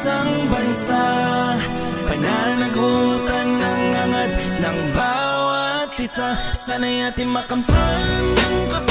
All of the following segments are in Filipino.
sa pananagutan ng angat ng bawat isa. Sana'y ating makamtan ng kapayapaan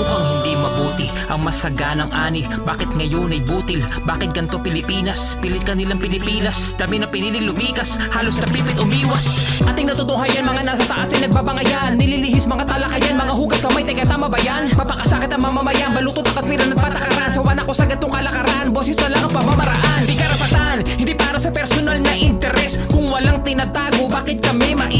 Mukhang hindi mabuti Ang masaganang ani Bakit ngayon ay butil? Bakit ganto Pilipinas? Pilit ka nilang Pilipinas Dami na piniling lumikas Halos napipit umiwas Ating natutuhayan Mga nasa taas ay nagbabangayan Nililihis mga talakayan Mga hugas kamay Teka tama ba yan? Papakasakit ang mamamayan Balutot ang katwiran at patakaran Sawan ako sa gatong kalakaran Boses na lang ang pamamaraan Di karapatan Hindi para sa personal na interes Kung walang tinatago Bakit kami maiinis?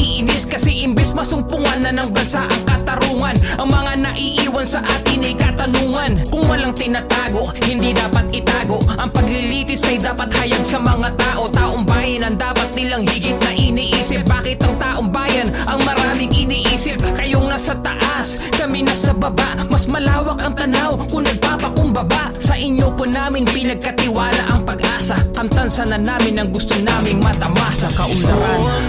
Masumpungan na ng bansa ang katarungan. Ang mga naiiwan sa atin ay katanungan. Kung walang tinatago, hindi dapat itago. Ang paglilitis ay dapat hayag sa mga tao. Taong bayan ang dapat nilang higit na iniisip. Bakit ang taong bayan ang maraming iniisip? Kayong nasa taas, kami nasa baba. Mas malawak ang tanaw kung nagpapakumbaba. Sa inyo po namin pinagkatiwala ang pag-asa. Kamtansa na namin ang gusto naming matamasa. Kaunlaran